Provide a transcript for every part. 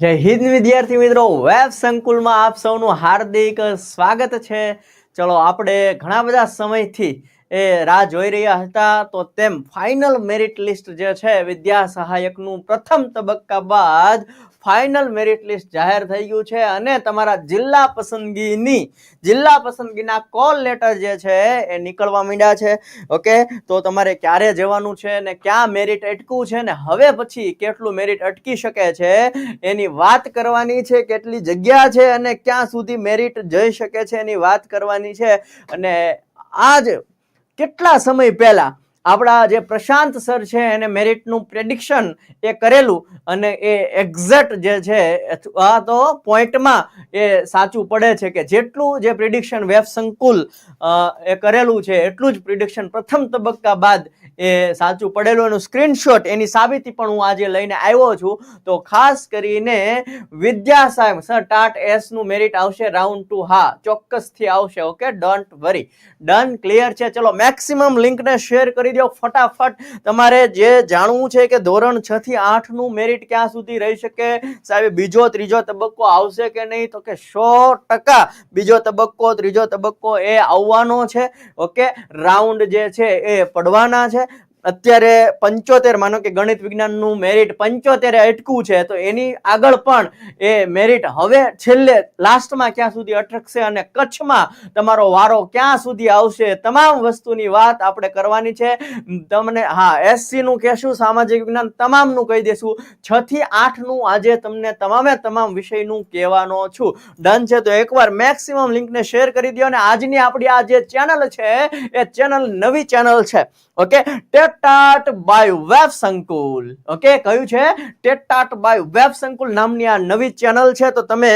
જય હિન્દ વિદ્યાર્થી મિત્રો. વેબ સંકુલમાં આપ સૌનું હાર્દિક સ્વાગત છે. ચલો, આપણે ઘણા બધા સમયથી એ રાહ જોઈ રહ્યા હતા. તો તેમ ફાઇનલ મેરિટ લિસ્ટ જે છે, વિદ્યા સહાયકનું પ્રથમ તબક્કા બાદ ફાઇનલ મેરિટ લિસ્ટ જાહેર થઈ ગયું છે અને તમારા જિલ્લા પસંદગીની, જિલ્લા પસંદગીના કોલ લેટર જે છે એ નીકળવા માંડ્યા છે. ઓકે તો તમારે ક્યારે જવાનું છે ને ક્યાં મેરિટ અટકવું છે ને હવે પછી કેટલું મેરિટ અટકી શકે છે એની વાત કરવાની છે કેટલી જગ્યા છે અને ક્યાં સુધી મેરિટ જઈ શકે છે એની વાત કરવાની છે. અને આજ કેટલા સમય પહેલા આપણા જે પ્રશાંત સર છે એને મેરિટનું પ્રેડિક્શન એ કરેલું અને એ એક્ઝેક્ટ જે છે, આ તો પોઈન્ટમાં એ સાચું પડે છે કે જેટલું જે પ્રિડિક્શન વેબ સંકુલ એ કરેલું છે, એટલું જ પ્રિડિક્શન પ્રથમ તબક્કા બાદ એ સાચું પડેલું એનું સ્ક્રીનશોટ એની સાબિતી પણ હું આજે લઈને આવ્યો છું. તો ખાસ કરીને વિદ્યા સાહેબ, સર, ટાટ એસનું મેરિટ આવશે રાઉન્ડ ટુ હા, ચોક્કસથી આવશે okay don't worry done clear છે. ચલો મેક્સિમમ લિંકને શેર કરી દો ફટાફટ. તમારે જે જાણવું છે કે ધોરણ છ થી આઠ મેરિટ ક્યાં સુધી રહી શકે? સાહેબ બીજો, ત્રીજો તબક્કો આવશે કે નહીં? તો કે સો ટકા. બીજો તબક્કો, ત્રીજો તબક્કો એ આવવાનો છે ઓકે રાઉન્ડ જે છે એ પડવાના છે. અત્યારે પંચોતેર, માનો કે ગણિત વિજ્ઞાનનું મેરિટ પંચોતેરે અટકવું છે, તો એની આગળ પણ એ મેરિટ હવે છેલ્લે લાસ્ટમાં ક્યાં સુધી અટકશે અને કચ્છમાં તમારો વારો ક્યાં સુધી આવશે તમામ વસ્તુની વાત આપણે કરવાની છે. તમને, હા એસસી નું કહેશું, સામાજિક વિજ્ઞાન તમામનું કહી દેશું. છ થી આઠનું આજે તમને તમામે તમામ વિષયનું કહેવાનો છું. ડન છે, તો એકવાર મેક્સિમમ લિંકને શેર કરી દો અને આજની આપણી આ જે ચેનલ છે, એ ચેનલ નવી ચેનલ છે. ઓકે? ટેટાટ બાય વેબ સંકુલ. ઓકે? કયું છે? ટેટાટ બાય વેબ સંકુલ નામની આ નવી ચેનલ છે, તો તમે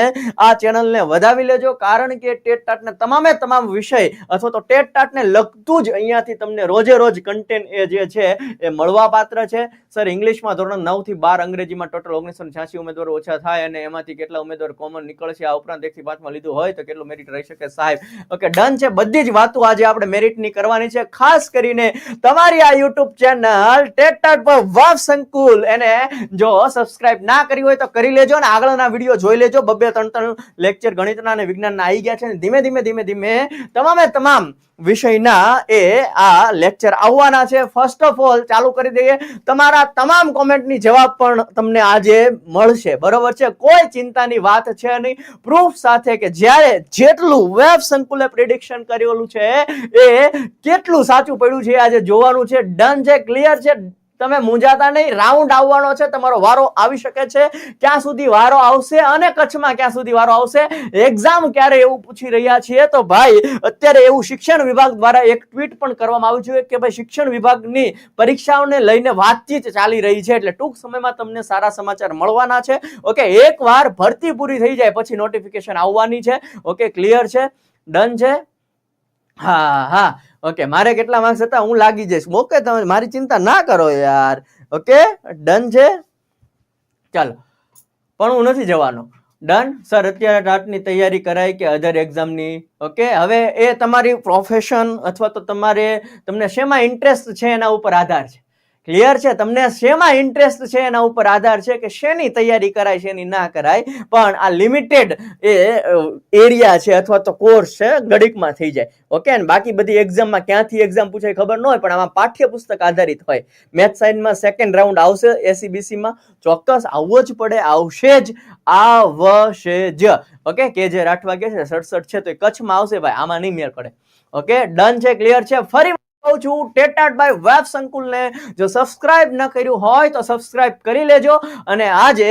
આ ચેનલને વધાવી લેજો, કારણ કે ટેટાટને તમામે તમામ વિષય અથવા તો ટેટાટને લગતું જ અહીંયાથી તમને રોજે રોજ કન્ટેન્ટ એ જે છે, એ મળવા પાત્ર છે. સર ઇંગ્લિશમાં ધોરણ નવથી બાર અંગ્રેજીમાં ટોટલ ઓગણીસો છ્યાસી ઉમેદવારો ઓછા થાય અને એમાંથી કેટલા ઉમેદવાર કોમન નીકળશે, આ ઉપરાંત એકથી પાંચમાં લીધું હોય, તો કેટલું મેરિટ રહી શકે સાહેબ? ઓકે ડન છે. બધી જ વાતો આજે આપણે મેરિટની કરવાની છે. ખાસ કરીને તમારી આ યુટ્યુબ ચેનલ ટેટાટ પર વાવ સંકુલ. એને જો સબસ્ક્રાઇબ ના કરી હોય તો કરી લેજો અને આગળના વીડિયો જોઈ લેજો. બબ્બે ત્રણ ત્રણ લેક્ચર ગણિતના અને વિજ્ઞાનના આવી ગયા છે અને ધીમે ધીમે ધીમે ધીમે તમામે તમામ વિષયના એ આ લેક્ચર આવવાના છે. ફર્સ્ટ ઓફ ઓલ ચાલુ કરી દઈએ. તમારા તમામ કોમેન્ટની જવાબ પણ તમને આજે મળશે. બરોબર છે? કોઈ ચિંતાની વાત છે નહીં. પ્રૂફ સાથે કે જ્યારે જેટલું વેબ સંકુલે પ્રિડિક્શન કરેલું છે, એ કેટલું સાચું પડ્યું છે આજે જોવાનું છે ડન છે ક્લિયર છે. તમે મૂંઝાતા નહીં રાઉન્ડ આવવાનો છે, તમારો વારો આવી શકે છે. ક્યાં સુધી વારો આવશે અને કચ્છમાં ક્યાં સુધી વારો આવશે? એક્ઝામ ક્યારે એવું પૂછી રહ્યા છીએ? તો ભાઈ, અત્યારે એવું શિક્ષણ વિભાગ દ્વારા એક ટ્વીટ પણ કરવામાં આવ્યું છે કે ભાઈ, શિક્ષણ વિભાગની પરીક્ષાઓને લઈને વાતચીત ચાલી રહી છે. એટલે ટૂંક સમયમાં તમને સારા સમાચાર મળવાના છે. ઓકે એકવાર ભરતી પૂરી થઈ જાય, પછી નોટિફિકેશન આવવાની છે. ઓકે ક્લિયર છે. ડન છે. હા હા. ઓકે મારે કેટલા માર્ક્સ હતા? હું લાગી જઈશ. ઓકે તમે મારી ચિંતા ના કરો યાર. ઓકે ડન છે? ચાલો. પણ હું નથી જવાનો. ડન સર અત્યારે ટાટની તૈયારી કરાય કે અધર એક્ઝામની ઓકે હવે એ તમારી પ્રોફેશન અથવા તો તમારે, તમને શેમાં ઇન્ટરેસ્ટ છે એના ઉપર આધાર છે? ક્લિયર છે? તમને શેમાં ઇન્ટરેસ્ટ છે એના ઉપર આધાર છે કે શેની તૈયારી કરાય, શેની ના કરાય? પણ આ લિમિટેડ એ એરિયા છે અથવા તો કોર્સ છે ગણિતમાં થઈ જાય. ઓકે અને બાકી બધી એક્ઝામમાં ક્યાંથી એક્ઝામ પૂછાય ખબર ન હોય, પણ આમાં પાઠ્યપુસ્તક આધારિત હોય. મેથ સાયન્સમાં સેકન્ડ રાઉન્ડ આવશે એસીબીસીમાં ચોક્કસ આવવો જ પડે, આવશે જ આવશે જ. ઓકે કે જે રાઠવા કે છે, સડસઠ છે, તો એ કચ્છમાં આવશે, ભાઈ, આમાં નહીં મેળ પડે. ઓકે ડન છે ક્લિયર છે? ફરી કહું છું ટેટાટભાઈ વેબ સંકુલને જો સબસ્ક્રાઇબ ન કર્યું હોય તો સબસ્ક્રાઇબ કરી લેજો. અને આજે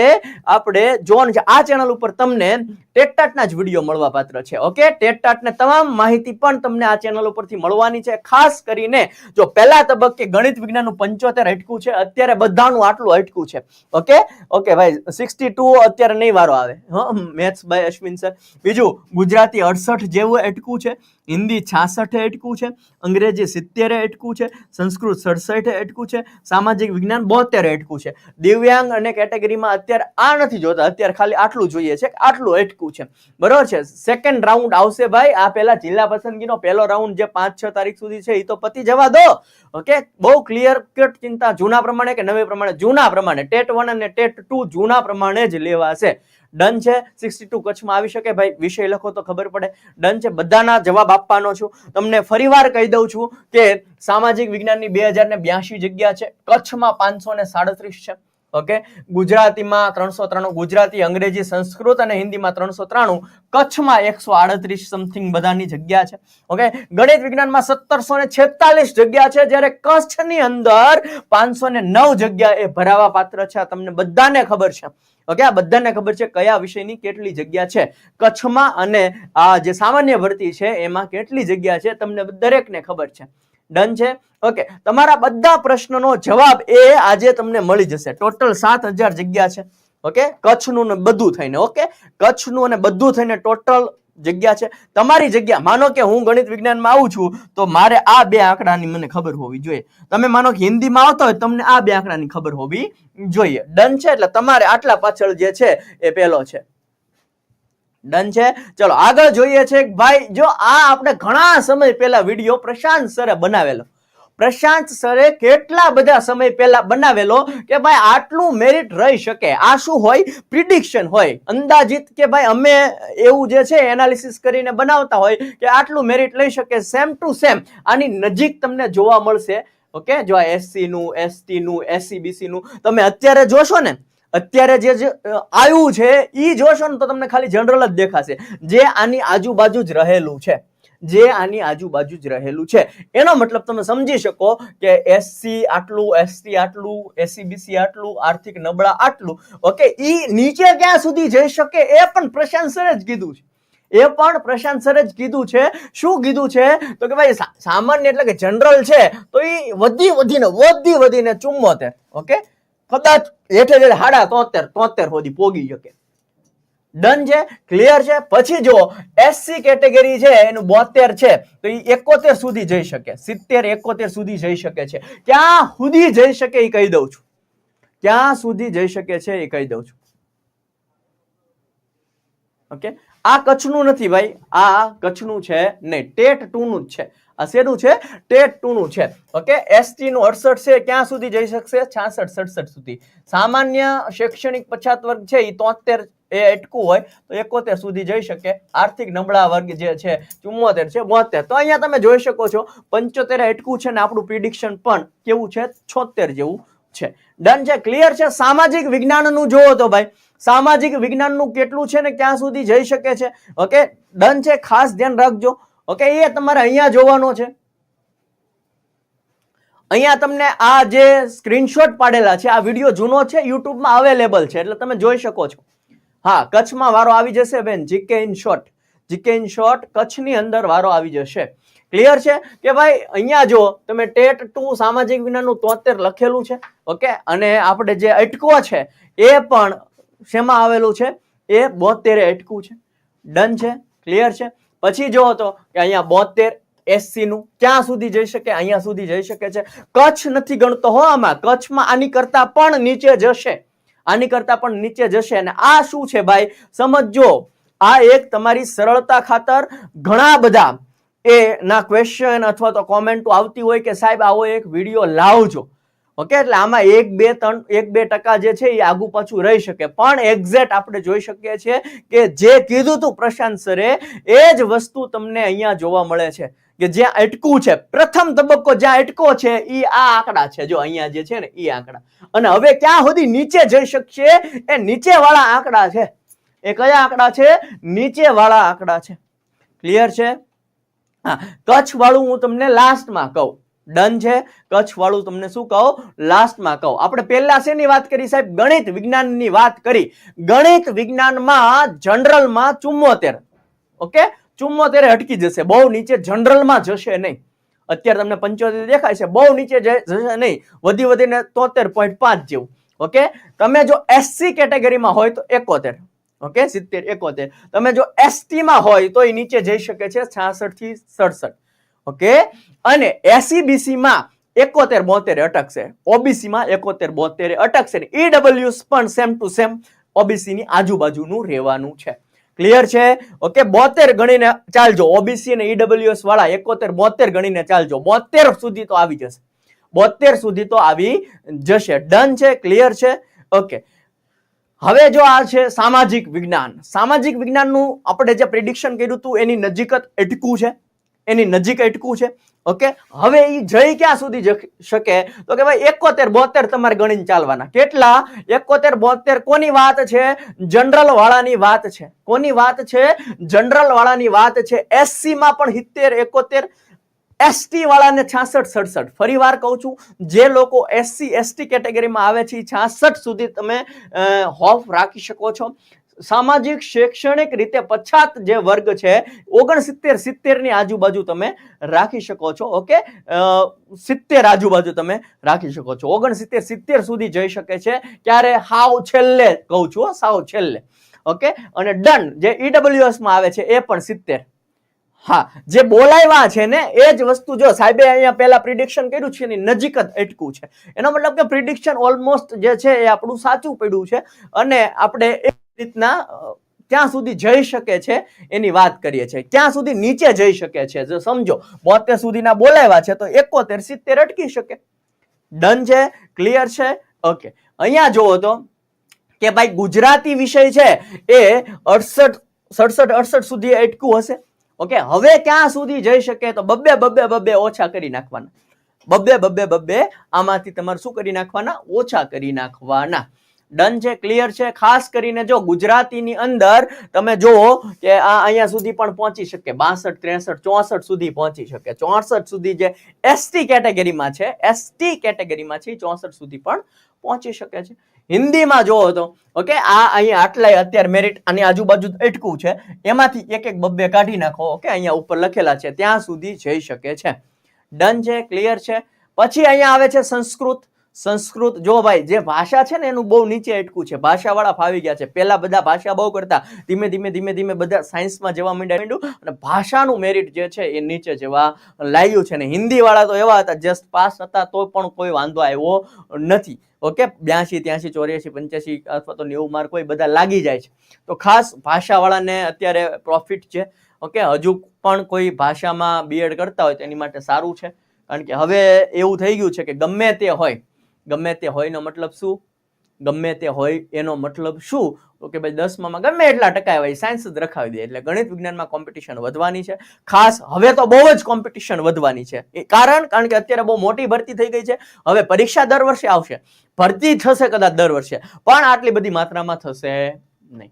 આપણે જોન આ ચેનલ ઉપર તમને ટેટાટના જ વીડિયો મળવા પાત્ર છે ઓકે ટેટાટને તમામ માહિતી પણ તમને આ ચેનલ ઉપરથી મળવાની છે, ખાસ કરીને જો પહેલા તબક્કે ગણિત વિજ્ઞાનનું પંચોતેર અટકું છે, અત્યારે બધાનું આટલું અટકું છે ઓકે ઓકે ભાઈ સિક્સટી ટુ અત્યારે નહીં વારો આવે. હા મેથ્સ બાય અશ્વિન સર બીજું, ગુજરાતી અડસઠ જેવું અટકું છે, હિન્દી છાસઠે અટકું છે, અંગ્રેજી સિત્તેર બોતેરે અટકું છે, સંસ્કૃત સડસઠે અટકું છે, સામાજિક વિજ્ઞાન બોતેરે અટકું છે. દિવ્યાંગ અને કેટેગરીમાં અત્યારે આ નથી જોતા, અત્યારે ખાલી આટલું જોઈએ છે આટલું અટકું છે. બરોબર છે? સેકન્ડ રાઉન્ડ આવશે ભાઈ, આ પહેલા જિલ્લા પસંદગીનો પહેલો રાઉન્ડ જે પાંચ છ તારીખ સુધી છે એ તો પતી જવા દો. ઓકે બહુ ક્લિયર કટ ચિંતા જૂના પ્રમાણે કે નવી પ્રમાણે? જૂના પ્રમાણે. ટેટ વન અને ટેટ ટુ જૂના પ્રમાણે જ લેવાશે. ડન છે? સિક્સટી ટુ કચ્છમાં આવી શકે ભાઈ, વિષય લખો તો ખબર પડે. ડન છે? બધાના જવાબ આપવાનો છું. તમને ફરીવાર કહી દઉં છું કે સામાજિક વિજ્ઞાનની બે હજાર ને બ્યાસી જગ્યા છે. કચ્છમાં પાંચસો ને સાડત્રીસ છે. ઓકે? ગુજરાતીમાં ત્રણસો ત્રાણું, ગુજરાતી, અંગ્રેજી, સંસ્કૃત અને હિન્દીમાં ત્રણસો ત્રાણું. કચ્છમાં એકસો આડત્રીસ સમથિંગ બધાની જગ્યા છે. ઓકે? ગણિત વિજ્ઞાનમાં સત્તરસો ને છેતાલીસ જગ્યા છે. જ્યારે કચ્છની અંદર પાંચસો ને નવ જગ્યા એ ભરાવા પાત્ર છે. આ તમને બધાને ખબર છે. ઓકે આ બધાને ખબર છે કયા વિષયની કેટલી જગ્યા છે? કચ્છમાં અને આ જે સામાન્ય ભરતી છે, એમાં કેટલી જગ્યા છે? તમને દરેકને ખબર છે. ડન છે? ઓકે તમારા બધા પ્રશ્નનો જવાબ એ આજે તમને મળી જશે. ટોટલ સાત જગ્યા છે. ઓકે કચ્છનું ને બધું થઈને. ઓકે કચ્છનું અને બધું થઈને ટોટલ જગ્યા છે. તમારી જગ્યા, માનો કે હું ગણિત વિજ્ઞાનમાં આવું છું, તો મારે આ બે આંકડાની મને ખબર હોવી જોઈએ. તમે માનો કે હિન્દીમાં આવતા હોય તમને આ બે આંકડાની ખબર હોવી જોઈએ. ડન છે? એટલે તમારે આટલા પાછળ જે છે, એ પેલો છે. ડન છે? ચલો, આગળ જોઈએ છે ભાઈ, જો આ આપણે ઘણા સમય પહેલા વીડિયો પ્રશાંત સરે બનાવેલો. પ્રશાંત સરે કેટલા બધા સમય પહેલા બનાવેલો કે ભાઈ આટલું મેરિટ રહી શકે? આ શું હોય? પ્રિડિક્શન હોય. અંદાજિત કે ભાઈ અમે એવું જે છે એનાલિસિસ કરીને બનાવતા હોય કે આટલું મેરિટ લઈ શકે સેમ ટુ સેમ આની નજીક તમને જોવા મળશે. ઓકે જો આ એસસી નું એસટી નું એસસી બીસી નું તમે અત્યારે જોશો ને અત્યારે જે જે, આવ્યું છે એ જોશો ને તો તમને ખાલી જનરલ જ દેખાશે. જે આની આજુબાજુ જ રહેલું છે. જે આની આજુબાજુ જ રહેલું છે. એનો મતલબ તમે સમજી શકો કે એસસી આટલું એસટી આટલું એસીબીસી આટલું, આર્થિક નબળા આટલું. ઓકે ઈ નીચે ક્યાં સુધી જઈ શકે એ પણ પ્રશાંત સરે જ કીધું છે. એ પણ પ્રશાંત સરે જ કીધું છે. શું કીધું છે? તો કે ભાઈ સામાન્ય એટલે કે જનરલ છે, તો એ વધી વધીને વધી વધીને ચુમ્મોતેર ઓકે કદાચ હેઠે હેઠે હાડા તોતેર તોતેર સુધી પોગી શકે. ડન છે ક્લિયર છે. પછી જો એસસી કેટેગરી છે, એનું બોતેર છે. તો એ એકોતેર સુધી જઈ શકે. સિત્તેર, એકોતેર સુધી જઈ શકે છે. ક્યાં સુધી જઈ શકે એ કહી દઉં છું. ક્યાં સુધી જઈ શકે છે એ કહી દઉં છું. ઓકે આ કચ્છનું નથી ભાઈ. આ કચ્છનું છે નહીં. ટેટ ટુ નું જ છે. આ શેનું છે, ટેટ ટુ નું છે. ઓકે એસટી નું અડસઠ છે, ક્યાં સુધી જઈ શકશે? છાસઠ, સડસઠ સુધી. સામાન્ય શૈક્ષણિક પછાત વર્ગ છે એ તોતેર એ અટકું હોય, તો એકોતેર સુધી જઈ શકે. આર્થિક નબળા વર્ગ જે છે, ચુમ્મોતેર છે, બોતેર. તો અહીંયા તમે જોઈ શકો છો, પંચોતેર અટકું છે ને આપણું પ્રિડિક્શન પણ કેવું છે? છોતેર જેવું છે. ડન છે ક્લિયર છે? સામાજિક વિજ્ઞાનનું જોવો તો ભાઈ, સામાજિક વિજ્ઞાનનું કેટલું છે ને ક્યાં સુધી જઈ શકે છે? ઓકે ડન છે, ખાસ ધ્યાન રાખજો. ઓકે એ તમારે અહીંયા જોવાનો છે. અહીંયા તમને આ જે સ્ક્રીનશોટ પાડેલા છે, આ વીડિયો જૂનો છે, યુટ્યુબમાં અવેલેબલ છે, એટલે તમે જોઈ શકો છો. હા, કચ્છમાં વારો આવી જશે બેન GK in short GK in short કચ્છની અંદર વારો આવી જશે. ક્લિયર છે? કે ભાઈ, અહીંયા જો, તમે ટેટ ટુ સામાજિક વિજ્ઞાનનું તોતેર લખેલું છે ઓકે અને આપણે જે અટકો છે, એ પણ શેમાં આવેલું છે? એ બોતેરે અટકું છે. ડન છે? ક્લિયર છે? પછી જો તો કે અહીંયા બોતેર એસસી નું ક્યાં સુધી જઈ શકે? અહીંયા સુધી જઈ શકે છે. કચ્છ નથી ગણતો હો આમાં. કચ્છમાં આની કરતા પણ નીચે જશે. આની કરતા પણ નીચે જશે. અને આ શું છે ભાઈ? સમજો આ એક તમારી સરળતા ખાતર ઘણા બધા એ ના ક્વેશ્ચન અથવા તો કોમેન્ટો આવતી હોય કે સાહેબ આવો એક વીડિયો લાવજો. ઓકે, એટલે આમાં એક, બે, ત્રણ, એક, બે ટકા જે છે એ આગુ પાછું રહી શકે. પણ એક્ઝેક્ટ આપણે જોઈ શકીએ છીએ કે જે કીધું હતું પ્રશાંત સરે, એ જ વસ્તુ તમને અહીંયા જોવા મળે છે. કે જ્યાં અટકું છે. પ્રથમ તબક્કો જ્યાં અટકો છે એ આ આંકડા છે. જો અહીંયા જે છે ને એ આંકડા. અને હવે ક્યાં સુધી નીચે જઈ શકશે, એ નીચે વાળા આંકડા છે. એ કયા આંકડા છે? નીચે વાળા આંકડા છે. ક્લિયર છે? હા. કચ્છ વાળું હું તમને લાસ્ટમાં કહું. ડન છે? કચ્છ વાળું તમને શું કહો? લાસ્ટમાં કહો. આપણે પહેલા શેની વાત કરી સાહેબ? ગણિત વિજ્ઞાનની વાત કરી. ગણિત વિજ્ઞાનમાં જનરલમાં ચુમ્મોતેર. ઓકે? ચુમ્મોતેર અટકી જશે. બહુ નીચે જનરલમાં જશે નહીં. અત્યારે તમને પંચોતેર દેખાય છે. બહુ નીચે જશે નહીં. વધી વધીને તોતેર પોઈન્ટ પાંચ જેવું. ઓકે? તમે જો એસસી કેટેગરીમાં હોય તો એકોતેર. ઓકે? સિત્તેર, એકોતેર. તમે જો એસટીમાં હોય તો એ નીચે જઈ શકે છે છાસઠથી સડસઠ. ઓકે? અને એસીબીસી માં એકોતેર બોતેર અટકશે. ઓબીસી માં એકોતેર બોતેર અટકશે ઈડબલ્યુ પણ સેમ ટુ સેમ ઓબીસી ની આજુબાજુનું રહેવાનું છે. ક્લિયર છે? ઓકે? બોતેર ગણીને ચાલજો. ઓબીસી અને ઈડબલ્યુએસ વાળા એકોતેર બોતેર ગણીને ચાલજો. બોતેર સુધી તો આવી જશે. બોતેર સુધી તો આવી જશે. ડન છે? ક્લિયર છે? ઓકે. હવે જો આ છે સામાજિક વિજ્ઞાન. સામાજિક વિજ્ઞાનનું આપણે જે પ્રિડિક્શન કર્યું હતું, એની નજીક જ અટકું છે. એની નજીક અટકું છે. ઓકે? હવે એ જઈ ક્યાં સુધી શકે? તો કે ભાઈ એકોતેર બોતેર તમારે ગણીને ચાલવાના. કેટલા? એકોતેર બોતેર કોની વાત છે? જનરલ વાળાની વાત છે. કોની વાત છે? જનરલ વાળાની વાત છે. એસસી માં પણ સિત્તેર, એકોતેર. એસટી વાળાને છાસઠ, સડસઠ. ફરી વાર કહું છું, જે લોકો એસસી, એસટી કેટેગરીમાં આવે છે છાસઠ સુધી તમે હોફ રાખી શકો છો. સામાજિક, શૈક્ષણિક રીતે પછાત જે વર્ગ છે, ઓગણસિત્તેર સિત્તેરની આજુબાજુ તમે રાખી શકો છો, ઓકે? સિત્તેર આજુબાજુ તમે રાખી શકો છો. ઓગણસિત્તેર, સિત્તેર સુધી જઈ શકે છે. ક્યારે? હાવ છેલ્લે કહું છું સાવ છેલ્લે. ઓકે? અને ડન, જે ઈડબ્લ્યુએસમાં આવે છે, એ પણ સિત્તેર. હા, જે બોલાવ્યા છે ને, એ જ વસ્તુ જો સાહેબે અહીંયા પહેલા પ્રિડિક્શન કર્યું છે એની નજીક જ અટકું છે. એનો મતલબ કે પ્રિડિક્શન ઓલમોસ્ટ જે છે એ આપણું સાચું પડ્યું છે. અને આપણે રીતના ક્યાં સુધી જઈ શકે છે એની વાત કરીએ છીએ. ક્યાં સુધી નીચે જઈ શકે છે. જો સમજો, બોતેર સુધીના બોલાવ્યા છે તો એકોતેર, સિત્તેર અટકી શકે. ડન છે ક્લિયર છે. ઓકે અહીંયા જોવો તો કે ભાઈ ગુજરાતી વિષય છે એ અડસઠ, સડસઠ, અડસઠ સુધી અટકું હશે. ઓકે હવે ક્યાં સુધી જઈ શકે તો બબ્બે બબ્બે બબ્બે ઓછા કરી નાખવાના. બબ્બે બબ્બે બબ્બે, આમાંથી તમારે શું કરી નાખવાના? ઓછા કરી નાખવાના. ડન છે ક્લિયર છે. ખાસ કરીને જો ગુજરાતીની અંદર તમે જુઓ કે આ અહીંયા સુધી પણ પહોંચી શકે. બાસઠ, ત્રેસઠ, ચોસઠ સુધી પહોંચી શકે. ચોસઠ સુધી જે એસટી કેટેગરીમાં છે એસટી કેટેગરીમાં છે ચોસઠ સુધી પણ પહોંચી શકે છે. હિન્દીમાં જોવો તો, ઓકે, આ અહીંયા આટલાય અત્યારે મેરિટ આની આજુબાજુ અટકું છે. એમાંથી એક એક બબ્બે કાઢી નાખો, ઓકે, અહીંયા ઉપર લખેલા છે. ત્યાં સુધી જઈ શકે છે. ડન છે ક્લિયર છે. પછી અહીંયા આવે છે સંસ્કૃત. સંસ્કૃત, જો ભાઈ, જે ભાષા છે ને એનું બહુ નીચે અટકું છે, ભાષાવાળા ફાવી ગયા છે. પહેલા બધા ભાષા બહુ કરતા, ધીમે ધીમે ધીમે ધીમે બધા સાયન્સમાં જવા માંડ્યા માંડ્યું અને ભાષાનું મેરિટ જે છે એ નીચે જવા લાગ્યું છે ને. હિન્દીવાળા તો એવા હતા જસ્ટ પાસ હતા, તો પણ કોઈ વાંધો આવ્યો નથી. ઓકે? બ્યાસી ત્યાંસી ચોર્યાસી પંચ્યાસી અથવા તો નેવું માર્ક હોય બધા લાગી જાય છે. તો ખાસ ભાષાવાળાને અત્યારે પ્રોફિટ છે. ઓકે? હજુ પણ કોઈ ભાષામાં બીએડ કરતા હોય તેની માટે સારું છે. કારણ કે હવે એવું થઈ ગયું છે કે ગમે તે હોય ગમે તે હોયનો મતલબ શું? ગમે તે હોય એનો મતલબ શું? તો કે ભાઈ, દસમામાં ગમે એટલા ટકા હોય સાયન્સ જ રખાવી દે. એટલે ગણિત વિજ્ઞાનમાં કોમ્પિટિશન વધવાની છે. ખાસ હવે તો બહુ જ કોમ્પિટિશન વધવાની છે. એ કારણ કારણ કે અત્યારે બહુ મોટી ભરતી થઈ ગઈ છે. હવે પરીક્ષા દર વર્ષે આવશે. ભરતી થશે કદાચ દર વર્ષે. પણ આટલી બધી માત્રામાં થશે નહીં.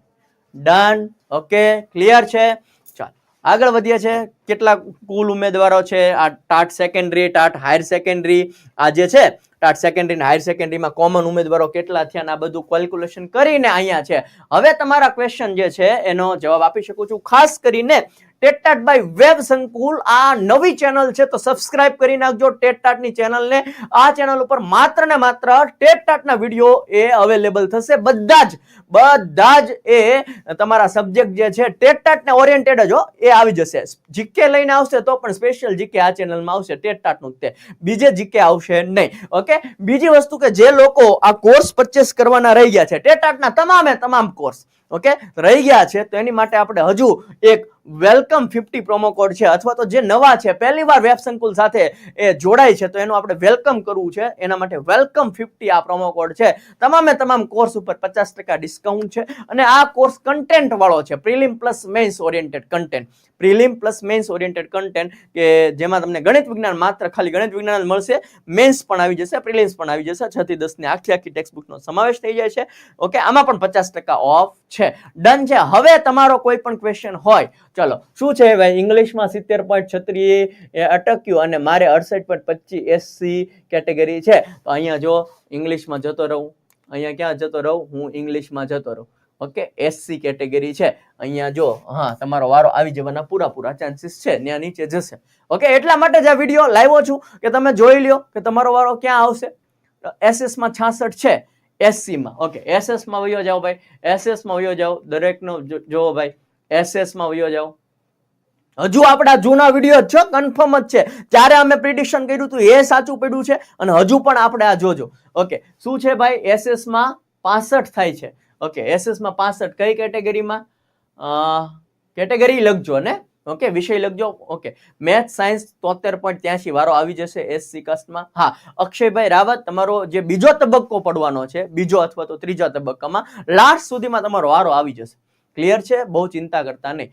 ડન ઓકે ક્લિયર છે? ચાલ. આગળ વધીએ છે. કેટલા કુલ ઉમેદવારો છે? આ TAT secondary TAT higher secondary આ જે છે, ટાટ સેકન્ડરી અને હાયર સેકન્ડરીમાં કોમન ઉમેદવારો કેટલા થયા આ બધું કેલ્ક્યુલેશન કરીને અહીંયા છે. હવે તમારા ક્વેશ્ચન જે છે, એનો જવાબ આપી શકું છું. ખાસ કરીને ટેટટાટ બાય વેબ સંકુલ, આ નવી ચેનલ છે, તો સબસ્ક્રાઇબ કરી નાખજો ટેટટાટની ચેનલને આ ચેનલ ઉપર માત્ર ને માત્ર ટેટટાટના વીડિયો એ અવેલેબલ થશે. બધા જ બધા જ એ તમારા સબ્જેક્ટ જે છે ટેટટાટને ઓરિએન્ટેડ જ એ આવી જશે. જીકે લઈને આવશે તો પણ સ્પેશિયલ જીકે આ ચેનલમાં આવશે ટેટટાટનું તે. બીજે જીકે આવશે નહીં ઓકે બીજી વસ્તુ કે જે લોકો આ કોર્સ પરચેસ કરવાના રહી ગયા છે ટેટાટના તમામે તમામ કોર્સ ઓકે? રહી ગયા છે, તો એની માટે આપણે હજુ એક વેલકમ ફિફ્ટી પ્રોમો કોડ છે, અથવા તો જે નવા છે, પહેલી વાર વેબ સંકુલ સાથે એ જોડાય છે, તો એનું આપણે વેલકમ કરવું છે. એના માટે વેલકમ ફિફ્ટી આ પ્રોમો કોડ છે. તમામે તમામ કોર્સ ઉપર પચાસ ટકા ડિસ્કાઉન્ટ છે અને આ કોર્સ કન્ટેન્ટ વાળો છે prelim plus mains oriented content prelim plus mains oriented content કે જેમાં તમને ગણિત વિજ્ઞાન માત્ર ખાલી ગણિત વિજ્ઞાન મળશે મેન્સ પણ આવી જશે પ્રિલિમ્સ પણ આવી જશે છથી દસની આખી આખી ટેક્સ્ટ સમાવેશ થઈ જાય છે. ઓકે? આમાં પણ પચાસ ટકા ઓફ છે. ડન છે. હવે તમારો કોઈ પણ ક્વેશ્ચન હોય, ચલો, શું છે? ભાઈ ઇંગ્લિશમાં સિત્તેર પોઈન્ટ છત્રી એ અટક્યું અને મારે અડસઠ પોઈન્ટ પચીસ એસસી કેટેગરી છે. તો અહીંયા જો ઇંગ્લિશમાં જતો રહું, અહીંયા ક્યાં જતો રહું? હું ઇંગ્લિશમાં જતો રહું. ઓકે એસસી કેટેગરી છે. અહીંયા જો, હા, તમારો વારો આવી જવાના પૂરા પૂરા ચાન્સીસ છે. ત્યાં નીચે જશે. ઓકે એટલા માટે જ આ વીડિયો લાવ્યો છું કે તમે જોઈ લ્યો કે તમારો વારો ક્યાં આવશે. એસએસમાં છાસઠ છે. એસસી માં. ઓકે એસએસમાં વયો જાઓ ભાઈ. એસએસમાં વયો જાઓ. દરેકનો જોવો ભાઈ. એસએસમાં વયો જાઓ. હજુ આપણા જૂના વીડિયો છે કન્ફર્મ જ છે. ત્યારે અમે પ્રિડિક્શન કર્યું હતું, એ સાચું પડ્યું છે અને હજુ પણ આપણે આ જોજો. ઓકે શું છે ભાઈ? એસએસમાં પાસઠ થાય છે. ઓકે એસએસમાં પાસઠ કઈ કેટેગરીમાં કેટેગરી લખજો ને. ઓકે વિષય લખજો. ઓકે મેથ સાયન્સ તોતેર પોઈન્ટ ત્યાંસી વારો આવી જશે એસસી કાસ્ટમાં હા, અક્ષયભાઈ રાવત, તમારો જે બીજો તબક્કો પડવાનો છે, બીજો અથવા તો ત્રીજા તબક્કામાં લાસ્ટ સુધીમાં તમારો વારો આવી જશે. ક્લિયર છે? બહુ ચિંતા કરતા નહીં.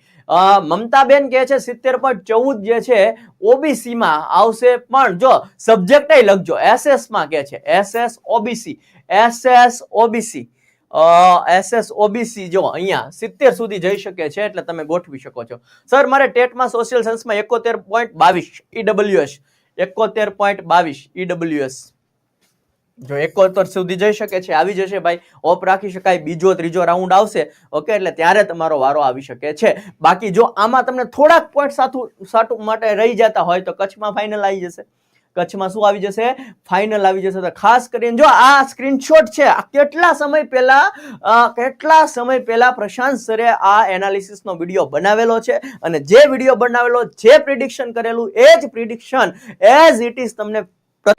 મમતાબેન કહે છે, સિત્તેર પોઈન્ટ ચૌદ જે છે ઓબીસીમાં આવશે. પણ જો સબ્જેક્ટ લખજો. એસએસમાં કે છે SS OBC SS OBC SS OBC જો અહીંયા સિત્તેર સુધી જઈ શકે છે એટલે તમે ગોઠવી શકો છો. સર, મારે ટેટમાં સોશિયલ સાયન્સમાં એકોતેર પોઈન્ટ બાવીસ ઈડબ્લ્યુએસ એકોતેર પોઈન્ટ બાવીસ ઈડબ્લ્યુએસ જો એકોતેર સુધી જઈ શકે છે, આવી જશે ભાઈ. ઓપ રાખી શકાય, બીજો, ત્રીજો રાઉન્ડ આવશે. ઓકે એટલે ત્યારે તમારો વારો આવી શકે છે. બાકી જો આમાં તમને થોડાક પોઈન્ટ સાથું સાટું માટે રહી જતા હોય તો કચ્છમાં ફાઇનલ આવી જશે. કચ્છમાં શું આવી જશે? ફાઇનલ આવી જશે. તો ખાસ કરીને જો આ સ્ક્રીનશોટ છે, આ કેટલા સમય પહેલા કેટલા સમય પહેલા પ્રશાંત સરે આ એનાલિસિસનો વીડિયો બનાવેલો છે? અને જે વીડિયો બનાવેલો, જે પ્રિડિક્શન કરેલું, એ જ પ્રિડિક્શન એઝ ઇટ ઇઝ તમને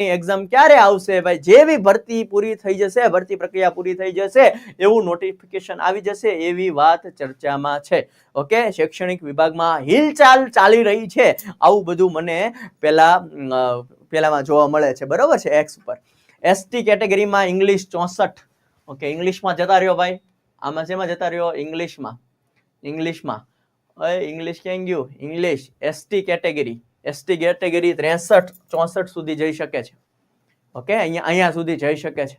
એક્ઝામ ક્યારે આવશે ભાઈ? જેવી ભરતી પૂરી થઈ જશે, ભરતી પ્રક્રિયા પૂરી થઈ જશે, એવું નોટિફિકેશન આવી જશે, એવી વાત ચર્ચામાં છે. ઓકે? શૈક્ષણિક વિભાગમાં હિલચાલ ચાલી રહી છે. આવું બધું મને પેલા અ, પેલામાં જોવા મળે છે. બરોબર છે? એક્સ ઉપર. એસટી કેટેગરીમાં ઇંગ્લિશ ચોસઠ. ઓકે ઇંગ્લિશમાં જતા રહ્યો ભાઈ. આમાં શેમાં જતા રહ્યો? ઇંગ્લિશમાં ઇંગ્લિશમાં હવે ઇંગ્લિશ ક્યાં ગયું? English ST category. ST category ત્રેસઠ ચોસઠ સુધી જઈ શકે છે. ઓકે અહીંયા અહીંયા સુધી જઈ શકે છે.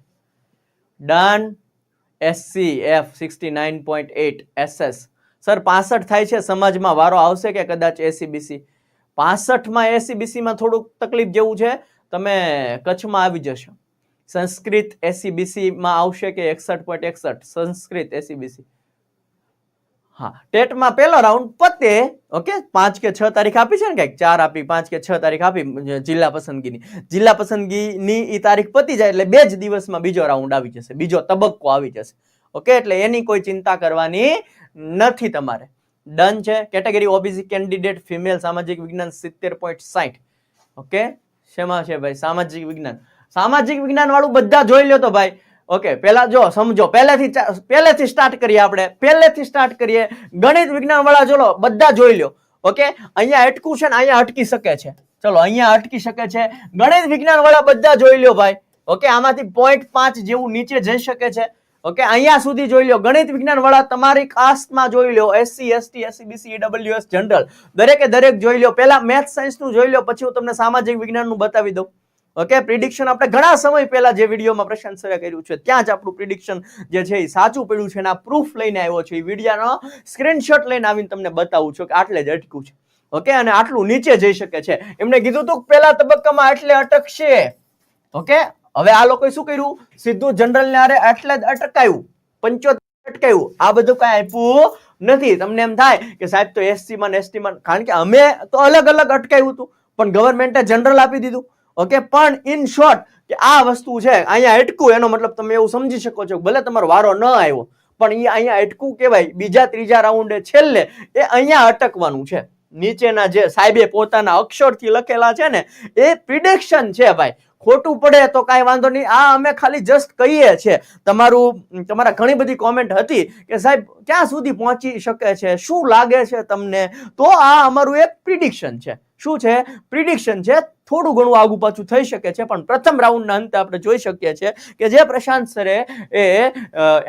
Done SC F sixty nine point eight SS sir પાસઠ થાય છે? સમાજમાં વારો આવશે કે કદાચ એસીબીસી પાસઠમાં એસીબીસીમાં થોડુંક તકલીફ જેવું છે, તમે કચ્છમાં આવી જશો. સંસ્કૃત એસીબીસીમાં આવશે કે એકસઠ પોઈન્ટ એકસઠ? સંસ્કૃત એસીબીસી હા, ટેટમાં પહેલો રાઉન્ડ પતે, ઓકે? પાંચ કે છ તારીખ આપી છે ને કંઈક? ચાર આપી, પાંચ કે છ તારીખ આપી જિલ્લા પસંદગીની. જિલ્લા પસંદગીની એ તારીખ પતી જાય એટલે બે જ દિવસમાં બીજો રાઉન્ડ આવી જશે. બીજો તબક્કો આવી જશે. ઓકે? એટલે એની કોઈ ચિંતા કરવાની નથી તમારે. ડન છે. કેટેગરી ઓબીસી કેન્ડિડેટ ફિમેલ સામાજિક વિજ્ઞાન સિત્તેર પોઈન્ટ સાઠ ઓકે શેમાં છે ભાઈ? સામાજિક વિજ્ઞાન. સામાજિક વિજ્ઞાન વાળું બધા જોઈ લો તો ભાઈ. ઓકે પહેલા જો, સમજો. પહેલેથી પહેલેથી સ્ટાર્ટ કરીએ આપણે. પહેલેથી સ્ટાર્ટ કરીએ. ગણિત વિજ્ઞાન વાળા ચલો બધા જોઈ લો ઓકે અહીંયા અટકું છે ને અહીંયા અટકી શકે છે. ચલો, અહીંયા અટકી શકે છે. ગણિત વિજ્ઞાન વાળા બધા જોઈ લો ભાઈ. ઓકે આમાંથી પોઈન્ટ પાંચ જેવું નીચે જઈ શકે છે. ઓકે અહીંયા સુધી જોઈ લો ગણિત વિજ્ઞાન વાળા તમારી કાસ્ટમાં જોઈ લો SC ST SCBC WS general દરેકે દરેક જોઈ લો પહેલા મેથ સાયન્સનું જોઈ લો પછી હું તમને સામાજિક વિજ્ઞાનનું બતાવી દઉં. ઓકે પ્રિડિક્શન આપણે ઘણા સમય પહેલા જે વિડીયોમાં પ્રશાંત સરે કર્યું છે, ત્યાં જ આપણું પ્રિડિક્શન જે છે એ સાચું પડ્યું છે એના પ્રૂફ લઈને આવ્યો છે. એ વિડીયાનો સ્ક્રીનશોટ લઈને આવીને તમને બતાવું છું કે આટલે જ અટક્યું છે. ઓકે અને આટલું નીચે જઈ શકે છે. એમને કીધું હતું પહેલા તબક્કામાં આટલે અટકશે. ઓકે હવે આ લોકોએ શું કર્યું? સીધું જનરલ ને આરે આટલે જ અટકાયું. પંચોતેર અટકાયું. આ બધું કઈ આપ્યું નથી. તમને એમ થાય કે સાહેબ તો એસસી માં એસટી માં કારણ કે અમે તો અલગ અલગ અટકાયું હતું. પણ ગવર્મેન્ટે જનરલ આપી દીધું. ઓકે, પણ ઇન શોર્ટ કે આ વસ્તુ છે, અહીંયા અટકું. એનો મતલબ તમે એવું સમજી શકો છો ભલે તમારો વારો ન આવ્યો, પણ એ અહીંયા અટકું કહેવાય. બીજા ત્રીજા રાઉન્ડે છેલ્લે એ અહીંયા અટકવાનું છે. નીચેના જે સાહેબે પોતાના અક્ષરથી લખેલા છે ને, એ પ્રિડિક્શન છે ભાઈ. ખોટું પડે તો કાંઈ વાંધો નહીં. આ અમે ખાલી જસ્ટ કહીએ છીએ. તમારું તમારા ઘણી બધી કોમેન્ટ હતી કે સાહેબ, ક્યાં સુધી પહોંચી શકે છે? શું લાગે છે તમને? તો આ અમારું એક પ્રિડિક્શન છે. શું છે? પ્રિડિક્શન છે, થોડું ઘણું આગુ પાછું થઈ શકે છે, પણ પ્રથમ રાઉન્ડના અંતે આપણે જોઈ શકીએ છીએ કે જે પ્રશાંત સરે, એ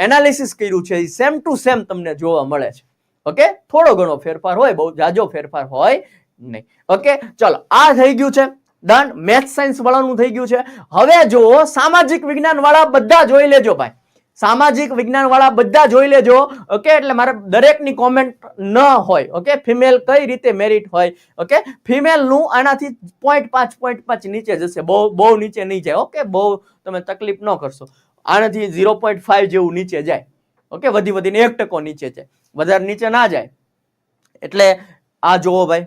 એનાલિસિસ કર્યું છે, એ સેમ ટુ સેમ તમને જોવા મળે છે. ઓકે થોડો ઘણો ફેરફાર હોય, બહુ જાજો ફેરફાર હોય નહીં. ઓકે ચલો, આ થઈ ગયું છે. ડન મેથ સાયન્સ વાળાનું થઈ ગયું છે. હવે જો સામાજિક વિજ્ઞાન વાળા બધા જોઈ લેજો ભાઈ. સામાજિક વિજ્ઞાન વાળા બધા જોઈ લેજો. ઓકે એટલે મારે દરેકની કોમેન્ટ ન હોય. ઓકે ફિમેલ કઈ રીતે મેરિટ હોય? ઓકે ફિમેલનું આનાથી પોઈન્ટ પાંચ પોઈન્ટ પાંચ નીચે જશે. બહુ બહુ નીચે નહીં જાય. ઓકે બહુ તમે તકલીફ ન કરશો. આનાથી ઝીરો પોઈન્ટ ફાઈવ જેવું નીચે જાય. ઓકે વધી વધીને એક ટકો નીચે જાય. વધારે નીચે ના જાય. એટલે આ જુઓ ભાઈ.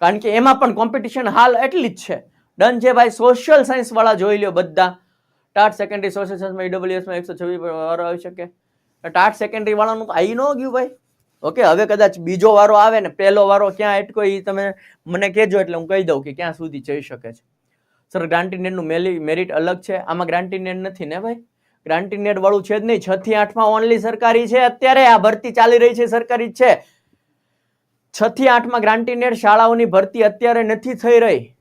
કારણ કે એમાં પણ કોમ્પિટિશન હાલ એટલી જ છે. ડન છે ભાઈ. સોશિયલ સાયન્સ વાળા જોઈ લ્યો બધા. ટાટ સેકન્ડરી સોશિયલ સાયન્સમાં ઈડબ્લ્યુએસમાં એકસો છવ્વીસ વારો આવી શકે. ટાટ સેકન્ડરી વાળાનું આવી ન ગયું ભાઈ. ઓકે હવે કદાચ બીજો વારો આવે ને, પહેલો વારો ક્યાં અટકો એ તમે મને કહેજો એટલે હું કહી દઉં કે ક્યાં સુધી જઈ શકે છે. સર ગ્રાન્ટીનેટનું મેરિટ અલગ છે. આમાં ગ્રાન્ટીનેડ નથી ને ભાઈ? ગ્રાન્ટીનેડ વાળું છે જ નહીં. છ થી આઠમાં ઓનલી સરકારી છે. અત્યારે આ ભરતી ચાલી રહી છે, સરકારી જ છે. છ થી આઠમાં ગ્રાન્ટીનેડ શાળાઓની ભરતી અત્યારે નથી થઈ રહી.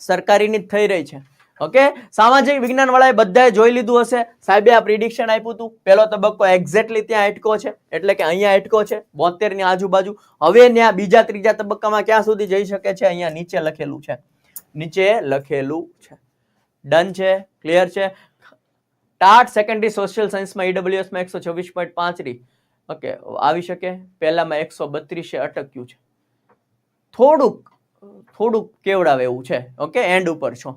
સરકારીની જ થઈ રહી છે. ઓકે? સામાજિક વિજ્ઞાન વાળાએ બધાએ જોઈ લીધું હશે. સાહેબે આ પ્રિડિક્શન આપ્યું હતું. પહેલો તબક્કો એક્ઝેક્ટલી ત્યાં અટકો છે. એટલે કે અહીંયા અટકો છે. બોતેરની આજુબાજુ. હવે ત્યાં બીજા ત્રીજા તબક્કામાં ક્યાં સુધી જઈ શકે છે? અહીંયા નીચે લખેલું છે. નીચે લખેલું છે. ડન છે. ક્લિયર છે. ટાટ સેકન્ડરી સોશિયલ સાયન્સમાં ઈડબ્લ્યુએસમાં એકસો છવ્વીસ પોઈન્ટ પાંચરી ઓકે, આવી શકે? પહેલામાં એકસો બત્રીસે અટક્યું છે. થોડુંક થોડુંક કેવડાવે એવું છે. ઓકે એન્ડ ઉપર છો.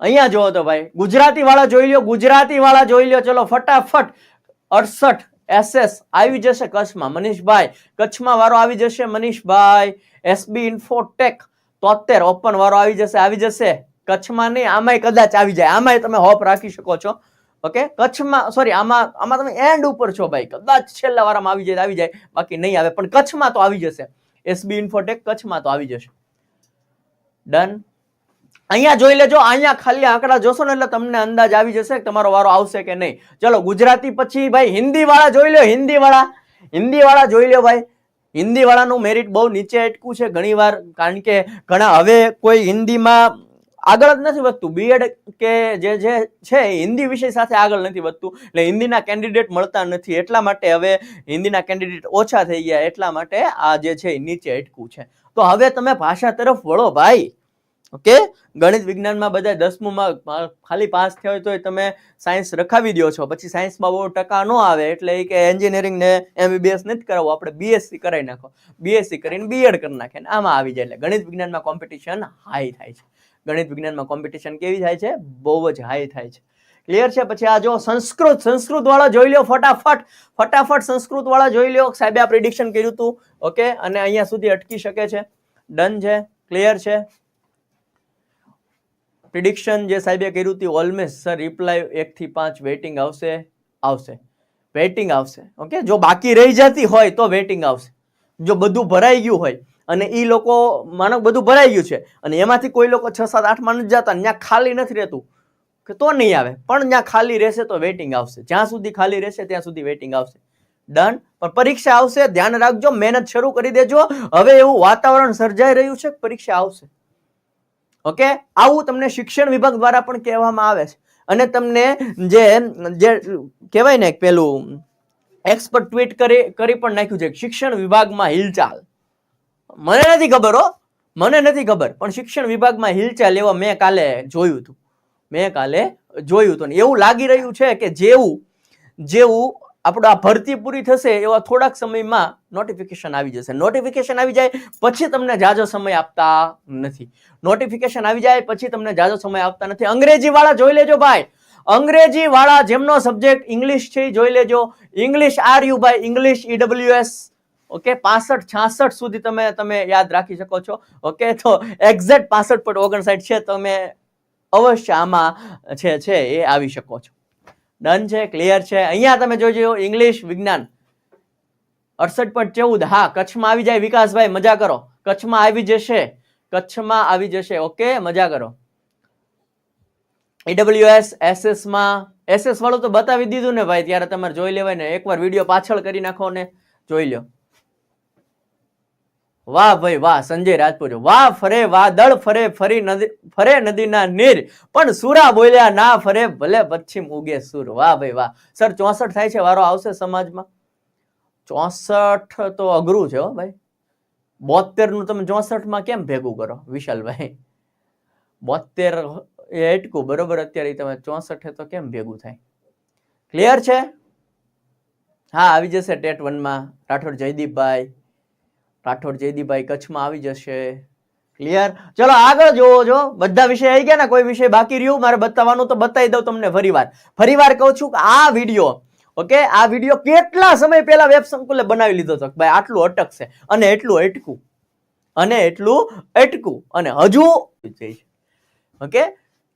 અહીંયા જોવો તો ભાઈ ગુજરાતી વાળા જોઈ લો ગુજરાતી વાળા જોઈ લો ચલો ફટાફટ, અડસઠ એસએસ આવી જશે કચ્છમાં, મનીષભાઈ. કચ્છમાં વારો આવી જશે, મનીષભાઈ. એસબી ઇન્ફોટેક તોતેર ઓપન વારો આવી જશે આવી જશે. કચ્છમાં નહીં, આમાંય કદાચ આવી જાય. આમાંય તમે હોપ રાખી શકો છો. ઓકે કચ્છમાં સોરી આમાં આમાં તમે એન્ડ ઉપર છો ભાઈ. કદાચ છેલ્લા વારામાં આવી જાય આવી જાય. બાકી નહીં આવે, પણ કચ્છમાં તો આવી જશે. એસબી ઇન્ફોટેક કચ્છમાં તો આવી જશે. ડન અહીંયા જોઈ લેજો, અહીંયા ખાલી આંકડા જોશો ને એટલે તમને અંદાજ આવી જશે તમારો વારો આવશે કે નહીં. ચલો, ગુજરાતી પછી ભાઈ હિન્દી વાળા જોઈ લો હિન્દી વાળા હિન્દી વાળા જોઈ લો ભાઈ. હિન્દી વાળાનું મેરિટ બહુ નીચે અટકું છે ઘણીવાર, કારણ કે ઘણા હવે કોઈ હિન્દીમાં આગળ જ નથી વધતું. બીએડ કે જે જે છે હિન્દી વિષય સાથે આગળ નથી વધતું. એટલે હિન્દીના કેન્ડિડેટ મળતા નથી. એટલા માટે હવે હિન્દીના કેન્ડિડેટ ઓછા થઈ ગયા. એટલા માટે આ જે છે નીચે અટકું છે. તો હવે તમે ભાષા તરફ વળો ભાઈ. ઓકે? ગણિત વિજ્ઞાનમાં બધા દસમુમાં ખાલી પાસ થયો હોય તો તમે સાયન્સ રખાવી દો છો. પછી સાયન્સમાં બહુ ટકા ન આવે એટલે એ કે એન્જિનિયરિંગ ને એમબીબીએસ નથી કરાવવું. આપણે બીએસસી કરાવી નાખો. બીએસસી કરીને બીએડ કરી નાખે ને આમાં આવી જાય એટલે ગણિત વિજ્ઞાનમાં કોમ્પિટિશન હાઈ થાય છે. ગણિત વિજ્ઞાનમાં કોમ્પિટિશન કેવી થાય છે? બહુ જ હાઈ થાય છે. ક્લિયર છે? પછી આ જો સંસ્કૃત સંસ્કૃત વાળા જોઈ લો ફટાફટ. ફટાફટ સંસ્કૃત વાળા જોઈ લો સાહેબે આ પ્રિડિક્શન કર્યું હતું ઓકે? અને અહીંયા સુધી અટકી શકે છે. ડન છે? ક્લિયર છે? પ્રિડિક્શન જે સાહેબે કર્યું હતું ઓલમેઝ સર રિપ્લાય એકથી પાંચ વેઇટિંગ આવશે આવશે. વેઇટિંગ આવશે. ઓકે જો બાકી રહી જતી હોય તો વેઇટિંગ આવશે. જો બધું ભરાઈ ગયું હોય, અને એ લોકો, માનો બધું ભરાઈ ગયું છે, અને એમાંથી કોઈ લોકો છ, સાત આઠમાં નથી જતા ત્યાં ખાલી નથી રહેતું, કે તો નહીં આવે. પણ ત્યાં ખાલી રહેશે તો વેઇટિંગ આવશે. જ્યાં સુધી ખાલી રહેશે, ત્યાં સુધી વેઇટિંગ આવશે. ડન પણ પરીક્ષા આવશે, ધ્યાન રાખજો, મહેનત શરૂ કરી દેજો. હવે એવું વાતાવરણ સર્જાઈ રહ્યું છે, પરીક્ષા આવશે. ઓકે? આવું તમને શિક્ષણ વિભાગ દ્વારા પણ કહેવામાં આવે છે. અને તમને જે જે કહેવાય ને પેલું એક્સપર્ટ ટ્વીટ કરી કરી પણ નાખ્યું છે. શિક્ષણ વિભાગમાં હિલચાલ. મને નથી ખબર હો. મને નથી ખબર. પણ શિક્ષણ વિભાગમાં હિલચાલ એવા મેં કાલે જોયું હતું. મેં કાલે જોયું હતું. ને એવું લાગી રહ્યું છે કે જેવું જેવું આપણું આ ભરતી પૂરી થશે એવા થોડાક સમયમાં નોટિફિકેશન આવી જશે. નોટિફિકેશન આવી જાય પછી તમને જાજો સમય આપતા નથી. નોટિફિકેશન આવી જાય પછી તમને જાજો સમય આપતા નથી. અંગ્રેજી વાળા જોઈ લેજો ભાઈ. અંગ્રેજી વાળા જેમનો સબ્જેક્ટ ઇંગ્લિશ છે જોઈ લેજો. ઇંગ્લિશ આર યુ ભાઈ ઇંગ્લિશ ઈડબ્લ્યુએસ ઓકે પાસઠ, છાસઠ સુધી તમે તમે યાદ રાખી શકો છો. ઓકે તો એક્ઝેક્ટ પાસઠ પોઈન્ટ ઓગણસાઠ છે. તમે અવશ્ય આમાં છે છે એ આવી શકો છો. ડન છે ક્લિયર છે. અહીંયા તમે જોજો ઇંગ્લિશ વિજ્ઞાન. અડસઠ પોઈન્ટ ચૌદ. હા, કચ્છમાં આવી જાય વિકાસભાઈ, મજા કરો. કચ્છમાં આવી જશે. કચ્છમાં આવી જશે. ઓકે, મજા કરો. ઈડબ્લ્યુએસ એસએસમાં એસએસ વાળું તો બતાવી દીધું ને ભાઈ, ત્યારે તમારે જોઈ લેવાય ને. એકવાર વીડિયો પાછળ કરી નાખો ને જોઈ લો વાહ ભાઈ વાહ, સંજય રાજપૂત, વાહ ફરે વાહ, દળ ફરે, ફરી નદી, ફરે નદીના નીર. પણ સુરા બોલ્યા, ના ફરે, ભલે પશ્ચિમ ઉગે સુર. વાહ ભાઈ વાહ. સર, ચોસઠ થાય છે, વારો આવશે સમાજમાં? ચોસઠ તો અઘરું છે હો ભાઈ. બોતેર તમે ચોસઠમાં કેમ ભેગું કરો, વિશાલભાઈ? બોતેર એ એટકું બરોબર? અત્યારે તમે ચોસઠ તો કેમ ભેગું થાય? ક્લિયર છે? હા, આવી જશે ટેટ વનમાં. રાઠોડ જયદીપભાઈ રાઠોડ જયદીભાઈ કચ્છમાં આવી જશે. ક્લિયર ચલો આગળ જોવો જો બધા વિષય આવી ગયા ને, કોઈ વિષય બાકી રહ્યું? મારે બતાવવાનું તો બતાવી દઉં તમને ફરીવાર ફરીવાર કહું છું કે આ વીડિયો ઓકે આ વીડિયો કેટલા સમય પહેલા વેબ સંકુલે બનાવી લીધો હતો? ભાઈ, આટલું અટકશે અને એટલું અટકું, અને એટલું અટકું, અને હજુ ઓકે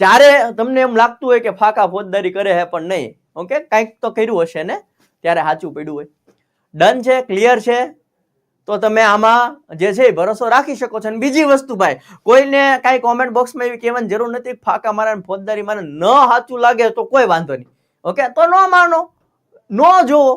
ત્યારે તમને એમ લાગતું હોય કે ફાકા ફોજદારી કરે હે પણ નહીં ઓકે કંઈક તો કર્યું હશે ને, ત્યારે સાચું પડ્યું હોય. ડન છે ક્લિયર છે? તો તમે આમાં જે છે ભરોસો રાખી શકો છો. અને બીજી વસ્તુ ભાઈ, કોઈને કાંઈ કોમેન્ટ બોક્સમાં એવી કહેવાની જરૂર નથી, ફાકા મારા ફોજદારી મારે ન સાચું લાગે તો કોઈ વાંધો નહીં. ઓકે તો ન માનો, ન જુઓ,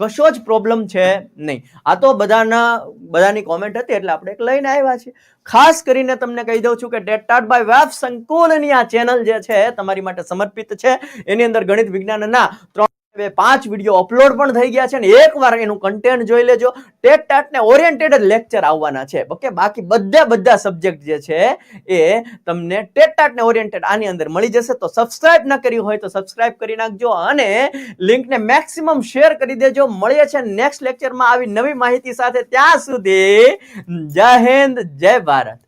કશો જ પ્રોબ્લેમ છે નહીં. આ તો બધાના, બધાની કોમેન્ટ હતી એટલે આપણે એક લઈને આવ્યા છીએ. ખાસ કરીને તમને કહી દઉં છું કે ડેટાટ બાય વેબ સંકુલની આ ચેનલ જે છે, તમારી માટે સમર્પિત છે. એની અંદર ગણિત વિજ્ઞાનના ત્રણ બે પાંચ વીડિયો અપલોડ પણ થઈ ગયા છે ને એકવાર એનું કન્ટેન્ટ જોઈ લેજો. ટેટ ટાટને ઓરિએન્ટેડ જ લેક્ચર આવવાના છે. ઓકે બાકી બધા બધા સબ્જેક્ટ જે છે એ તમને ટેટ ટાટને ઓરિએન્ટેડ આની અંદર મળી જશે. તો સબસ્ક્રાઇબ ન કર્યું હોય તો સબસ્ક્રાઇબ કરી નાખજો અને લિંકને મેક્સિમમ શેર કરી દેજો. મળીએ છે નેક્સ્ટ લેક્ચરમાં આવી નવી માહિતી સાથે. ત્યાં સુધી જય હિન્દ, જય ભારત.